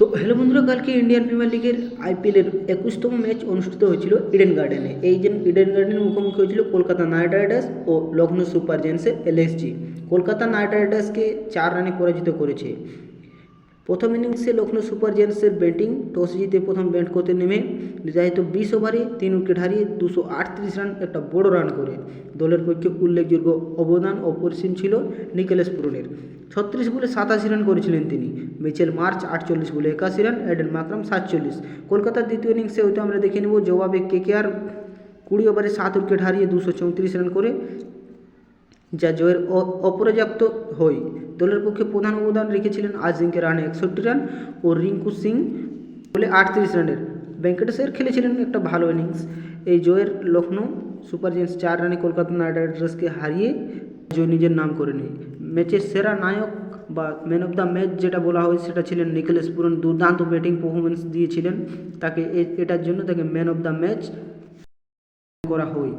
তো হ্যালো বন্ধুরা, কালকে ইন্ডিয়ান প্রিমিয়ার লিগের আইপিএলের একুশতম ম্যাচ অনুষ্ঠিত হয়েছিল ইডেন গার্ডেনে এই যে ইডেন গার্ডেনের মুখোমুখি হয়েছিল কলকাতা নাইট রাইডার্স ও লখনৌ সুপার জায়ান্টসের এলএসজি কলকাতা নাইট রাইডার্সকে চার রানে পরাজিত করেছে। প্রথম ইনিংসে লখনৌ সুপার জায়ান্টসের ব্যাটিং টস জিতে প্রথম ব্যাট করতে নেমে নির্ধারিত বিশ ওভারে তিন উইকেট হারিয়ে দুশো আটত্রিশ রান একটা বড় রান করে। দলের পক্ষে উল্লেখযোগ্য অবদান অপরিসীম ছিল নিকেলেস পুরনের। ছত্রিশ বলে সাতাশি রান করেছিলেন তিনি। মিচেল মার্চ আটচল্লিশ বলে একাশি রান অ্যাডেন মাকরাম সাতচল্লিশ। কলকাতার দ্বিতীয় ইনিংসে হয়তো আমরা দেখে নেব, জবাবে কেকেআর কুড়ি ওভারে সাত উইকেট হারিয়ে দুশো চৌত্রিশ রান করে, যা জয়ের অপর্যাপ্ত হয় দলের পক্ষে প্রধান অবদান রেখেছিলেন আজিঙ্কে রানে একষট্টি রান ও রিঙ্কু সিং বলে আটত্রিশ রানের ভেঙ্কটেশ্বর খেলেছিলেন একটা ভালো ইনিংস এই জয়ের লখনৌ সুপার জায়ান্টস চার রানে কলকাতা নাইট রাইডার্সকে হারিয়ে জয় নিজের নাম করে নেয়। ম্যাচের সেরা নায়ক বা ম্যান অফ দ্য ম্যাচ যেটা বলা হয় সেটা ছিলেন নিখিলেশ পুরন। দুর্দান্ত ব্যাটিং পারফরমেন্স দিয়েছিলেন। তাকে এটার জন্য তাকে ম্যান অফ দ্য ম্যাচ করা হয়।